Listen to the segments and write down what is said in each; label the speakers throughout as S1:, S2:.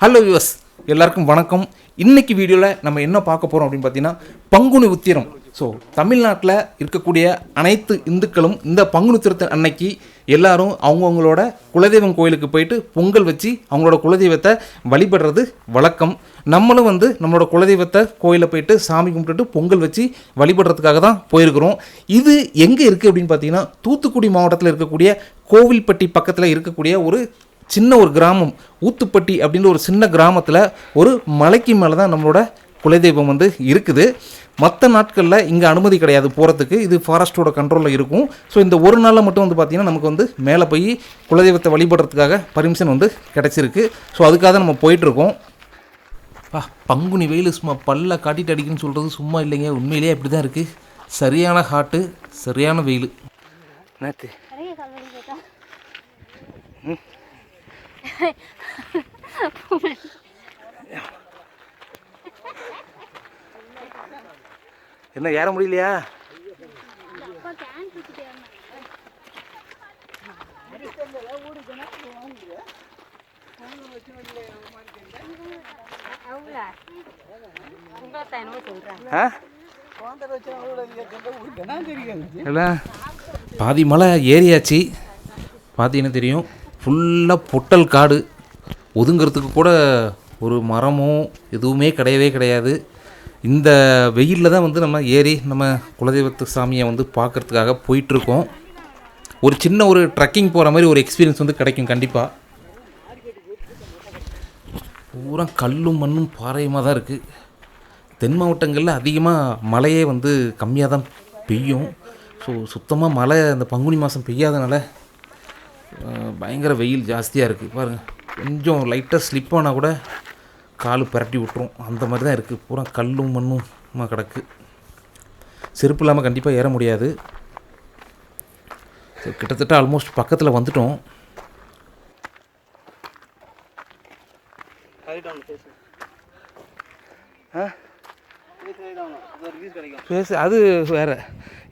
S1: Hello US எல்லாருக்கும் வணக்கம். இன்றைக்கி வீடியோவில் நம்ம என்ன பார்க்க போகிறோம் அப்படின்னு பார்த்தீங்கன்னா பங்குனி உத்திரம். ஸோ தமிழ்நாட்டில் இருக்கக்கூடிய அனைத்து இந்துக்களும் இந்த பங்குனி உத்திரத்தின் அன்னைக்கு எல்லாரும் அவங்கவுங்களோட குலதெய்வம் கோயிலுக்கு போயிட்டு பொங்கல் வச்சு அவங்களோட குலதெய்வத்தை வழிபடுறது வழக்கம். நம்மளும் வந்து நம்மளோட குலதெய்வத்தை கோயிலில் போயிட்டு சாமி கும்பிட்டுட்டு பொங்கல் வச்சு வழிபடுறதுக்காக தான் போயிருக்கிறோம். இது எங்கே இருக்குது அப்படின்னு பார்த்தீங்கன்னா தூத்துக்குடி மாவட்டத்தில் இருக்கக்கூடிய கோவில்பட்டி பக்கத்தில் இருக்கக்கூடிய ஒரு சின்ன ஒரு கிராமம் ஊத்துப்பட்டி அப்படின்ற ஒரு சின்ன கிராமத்தில் ஒரு மலைக்கு மேலே தான் நம்மளோட குலதெய்வம் வந்து இருக்குது. மற்ற நாட்களில் இங்கே அனுமதி கிடையாது போகிறதுக்கு இது ஃபாரஸ்ட்டோட கண்ட்ரோலில் இருக்கும். ஸோ இந்த ஒரு நாளில் மட்டும் வந்து பார்த்திங்கன்னா நமக்கு வந்து மேலே போய் குலதெய்வத்தை வழிபடுறதுக்காக பர்மிஷன் வந்து கிடச்சிருக்கு. ஸோ அதுக்காக தான் நம்ம போயிட்டுருக்கோம். பா பங்குனி வெயில் சும்மா பல்ல காட்டிட்டு அடிக்குன்னு சொல்கிறது சும்மா இல்லைங்க. உண்மையிலேயே அப்படி தான் இருக்குது சரியான ஹாட்டு சரியான வெயில். நேற்று என்ன ஏற முடியலையா? பாதி மலை ஏறியாச்சு. பார்த்தீங்கன்னா தெரியும்? ஃபுல்லாக பொட்டல் காடு. ஒதுங்கிறதுக்கு கூட ஒரு மரமோ எதுவுமே கிடையவே கிடையாது. இந்த வெயிலில் தான் வந்து நம்ம ஏறி நம்ம குலதெய்வத்து சாமியை வந்து பார்க்கறதுக்காக போயிட்டுருக்கோம். ஒரு சின்ன ஒரு ட்ரக்கிங் போகிற மாதிரி ஒரு எக்ஸ்பீரியன்ஸ் வந்து கிடைக்கும் கண்டிப்பாக பூரா கல்லும் மண்ணும் பாறையுமாக தான் இருக்குது தென் மாவட்டங்களில் அதிகமாக மழையே வந்து கம்மியாக தான் பெய்யும். ஸோ சுத்தமாக மழை அந்த பங்குனி மாதம் பெய்யாதனால பயங்கர வெயில் ஜாஸ்தியாக இருக்குது பாருங்கள் கொஞ்சம் லைட்டாக ஸ்லிப் ஆனால் கூட கால் பிரட்டி விட்டுரும். அந்த மாதிரி தான் இருக்குது பூரா கல்லும் மண்ணும் கிடக்கு. செருப்பு இல்லாமல் கண்டிப்பாக ஏற முடியாது. கிட்டத்தட்ட ஆல்மோஸ்ட் பக்கத்தில் வந்துட்டோம். பேசு அது வேற.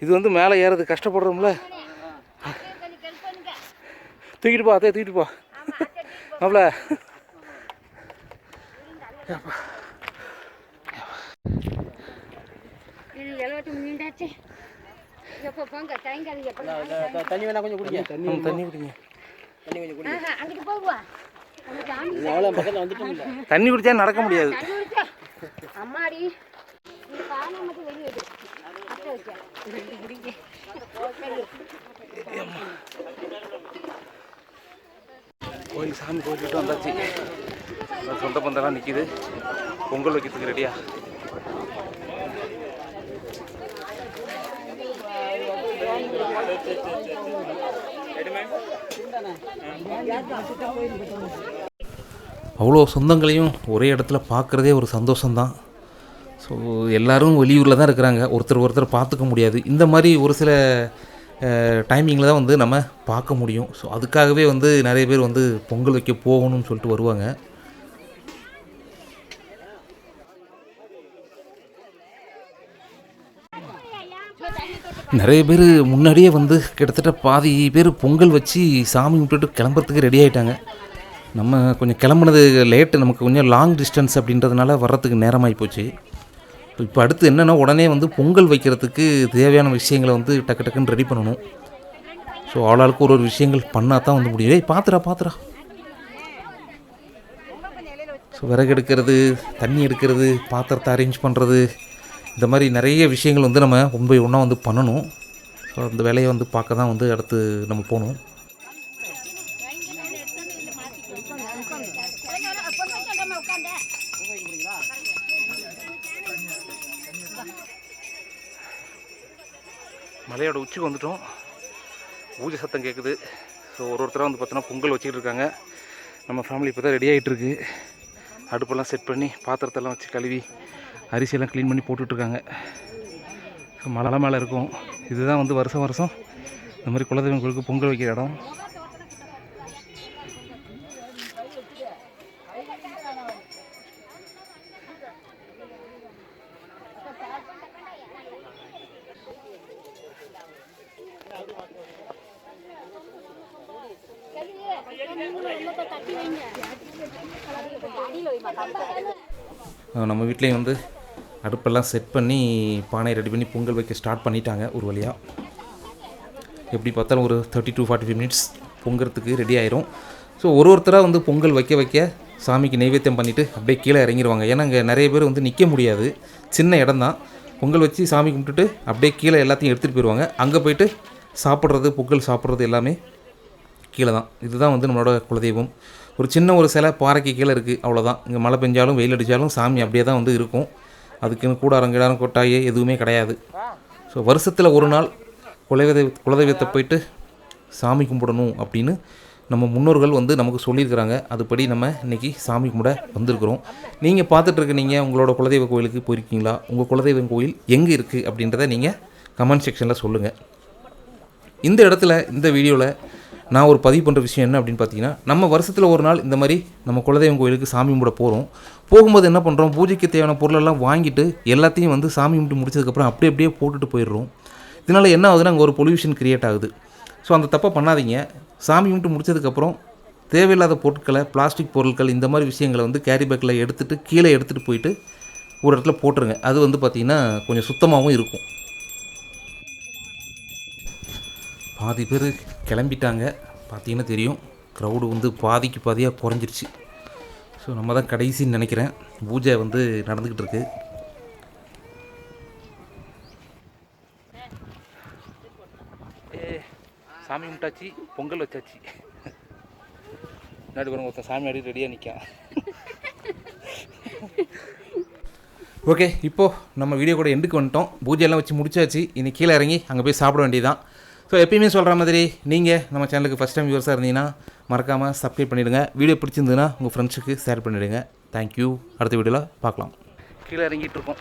S1: இது வந்து மேலே ஏறது கஷ்டப்படுறோம்ல. தூக்கிட்டு போ அதே தூக்கிட்டு போ.
S2: எப்போ
S3: தண்ணி வேணா கொஞ்சம் குடிங்க.
S1: தண்ணி குடிங்க.
S3: தண்ணி கொஞ்சம் குடிங்க.
S1: தண்ணி குடிச்சா நடக்க முடியாது.
S2: அம்மாடி வெளியே வைக்க அத்தை வச்சா ரெண்டு குடிங்க
S1: கோயில் சாமி கோயில்கிட்ட வந்தாச்சு. சொந்த பந்தெல்லாம் நிற்கிது பொங்கல் வைக்கிறதுக்கு ரெடியா அவ்வளோ சொந்தங்களையும் ஒரே இடத்துல பார்க்குறதே ஒரு சந்தோஷம்தான். ஸோ எல்லாரும் வெளியூரில் தான் இருக்கிறாங்க. ஒருத்தர் ஒருத்தர் பார்த்துக்க முடியாது. இந்த மாதிரி ஒரு சில டைமிங்கில் தான் வந்து நம்ம பார்க்க முடியும். ஸோ அதுக்காகவே வந்து நிறைய பேர் வந்து பொங்கல் வைக்க போகணும்னு சொல்லிட்டு வருவாங்க. நிறைய பேர் முன்னாடியே வந்து கிட்டத்தட்ட பாதி பேர் பொங்கல் வச்சு சாமி கும்பிட்டுட்டு கிளம்புறதுக்கு ரெடி ஆகிட்டாங்க நம்ம கொஞ்சம் கிளம்புனது லேட்டு நமக்கு கொஞ்சம் லாங் டிஸ்டன்ஸ் அப்படின்றதுனால வர்றதுக்கு நேரமாகி போச்சு. இப்போ அடுத்து என்னென்னா உடனே வந்து பொங்கல் வைக்கிறதுக்கு தேவையான விஷயங்களை வந்து டக்கு டக்குன்னு ரெடி பண்ணணும் ஸோ ஆளாளுக்கு ஒரு ஒரு விஷயங்கள் பண்ணால் தான் வந்து முடியும் ஏய் பாத்துடா பாத்துடா ஸோ விறகு எடுக்கிறது தண்ணி எடுக்கிறது பாத்திரத்தை அரேஞ்ச் பண்ணுறது இந்த மாதிரி நிறைய விஷயங்கள் வந்து நம்ம ஒன்பை ஒன்றா வந்து பண்ணணும் ஸோ அந்த வேலையை வந்து பார்க்க தான் வந்து அடுத்து நம்ம போகணும் மலையோட உச்சிக்கு வந்துட்டோம். பூஜை சத்தம் கேட்குது ஸோ ஒரு ஒருத்தராக வந்து பார்த்தோன்னா பொங்கல் வச்சுக்கிட்டு இருக்காங்க. நம்ம ஃபேமிலி இப்போ தான் ரெடி ஆகிட்டுருக்கு அடுப்பெல்லாம் செட் பண்ணி பாத்திரத்தெல்லாம் வச்சு கழுவி அரிசியெல்லாம் க்ளீன் பண்ணி போட்டுட்ருக்காங்க. ஸோ மலை மேலே இருக்கும். இதுதான் வந்து வருஷம் வருஷம். இந்த மாதிரி குலதெய்வங்களுக்கு பொங்கல் வைக்கிற இடம். நம்ம வீட்லேயும் வந்து அடுப்பெல்லாம் செட் பண்ணி பானை ரெடி பண்ணி பொங்கல் வைக்க ஸ்டார்ட் பண்ணிட்டாங்க ஒரு வழியாக எப்படி பார்த்தாலும் ஒரு thirty to forty five minutes பொங்கறதுக்கு ready ஆயிரும். ஸோ ஒரு ஒருத்தராக வந்து பொங்கல் வைக்க வைக்க சாமிக்கு நைவேத்தியம் பண்ணிவிட்டு அப்படியே கீழே இறங்கிடுவாங்க ஏன்னா அங்கே நிறைய பேர் வந்து நிற்க முடியாது. சின்ன இடம் தான் பொங்கல் வச்சு சாமி கும்பிட்டுட்டு அப்படியே கீழே எல்லாத்தையும் எடுத்துகிட்டு போயிடுவாங்க அங்கே போயிட்டு சாப்பிட்றது பொங்கல் சாப்பிட்றது எல்லாமே கீழே தான் இதுதான் வந்து நம்மளோட குலதெய்வம். ஒரு சின்ன ஒரு சிலை பாறைக்கு கீழே இருக்குது அவ்வளோதான் இங்கே மழை பெஞ்சாலும் வெயில் அடித்தாலும் சாமி அப்படியே தான் வந்து இருக்கும். அதுக்குன்னு கூடாரம் கீடாரம் கொட்டாயே எதுவுமே கிடையாது. ஸோ வருஷத்தில் ஒரு நாள் குலதெய்வ குலதெய்வத்தை போயிட்டு சாமி கும்பிடணும் அப்படின்னு நம்ம முன்னோர்கள் வந்து நமக்கு சொல்லியிருக்கிறாங்க. அதுபடி நம்ம இன்றைக்கி சாமி கும்பிட வந்திருக்கிறோம். நீங்கள் பார்த்துட்ருக்க நீங்கள் உங்களோட குலதெய்வ கோயிலுக்கு போயிருக்கீங்களா? உங்கள் குலதெய்வம் கோயில் எங்கே இருக்குது அப்படின்றத நீங்கள் கமெண்ட் செக்ஷனில் சொல்லுங்கள் இந்த இடத்துல இந்த வீடியோவில் நான் ஒரு பதிவு பண்ணுற விஷயம் என்ன அப்படின்னு பார்த்தீங்கன்னா நம்ம வருஷத்தில் ஒரு நாள் இந்த மாதிரி நம்ம குலதெய்வம் கோயிலுக்கு சாமி கும்பிட போகிறோம் போகும்போது என்ன பண்ணுறோம் பூஜைக்கு தேவையான பொருளெல்லாம் வாங்கிட்டு எல்லாத்தையும் வந்து சாமி கும்பிட்டு முடிச்சதுக்கப்புறம் அப்படியே அப்படியே போட்டுட்டு போயிடுறோம். இதனால் என்ன ஆகுதுன்னா அங்கே ஒரு பொல்யூஷன் கிரியேட் ஆகுது. ஸோ அந்த தப்பை பண்ணாதீங்க. சாமி கும்பிட்டு முடிச்சதுக்கப்புறம் தேவையில்லாத பொருட்களை பிளாஸ்டிக் பொருட்கள் இந்த மாதிரி விஷயங்களை வந்து கேரி பேக்கில் எடுத்துகிட்டு கீழே எடுத்துகிட்டு போயிட்டு ஒரு இடத்துல போட்டுருங்க. அது வந்து பார்த்திங்கன்னா கொஞ்சம் சுத்தமாகவும் இருக்கும். பாதி பேர் கிளம்பிட்டாங்க. பார்த்தீங்கன்னா தெரியும் க்ரௌடு வந்து பாதிக்கு பாதியாக குறைஞ்சிருச்சு. ஸோ நம்ம தான் கடைசின்னு நினைக்கிறேன். பூஜை வந்து நடந்துக்கிட்டு இருக்கு. சாமி கும்பிட்டாச்சு பொங்கல் வச்சாச்சு. முன்னாடி பாருங்க ஒருத்தன் சாமி ஆடி ரெடியாக நிற்கான் ஓகே இப்போது நம்ம வீடியோ கூட எண்டுக்கு வந்துட்டோம். பூஜையெல்லாம் வச்சு முடிச்சாச்சு. இனி கீழே இறங்கி அங்கே போய் சாப்பிட வேண்டியதான் ஸோ எப்பயுமே சொல்கிற மாதிரி நீங்கள் நம்ம சேனலுக்கு ஃபஸ்ட் டைம் யூஸாக இருந்தீங்கன்னா மறக்காமல் சப்ஸ்கிரைப் பண்ணிவிடுங்க வீடியோ பிடிச்சிருந்ததுன்னா உங்கள் ஃப்ரெண்ட்ஸுக்கு ஷேர் பண்ணிவிடுங்க தேங்க்யூ அடுத்த வீடியோவில் பார்க்கலாம். கீழே இறங்கிட்டு இருக்கோம்.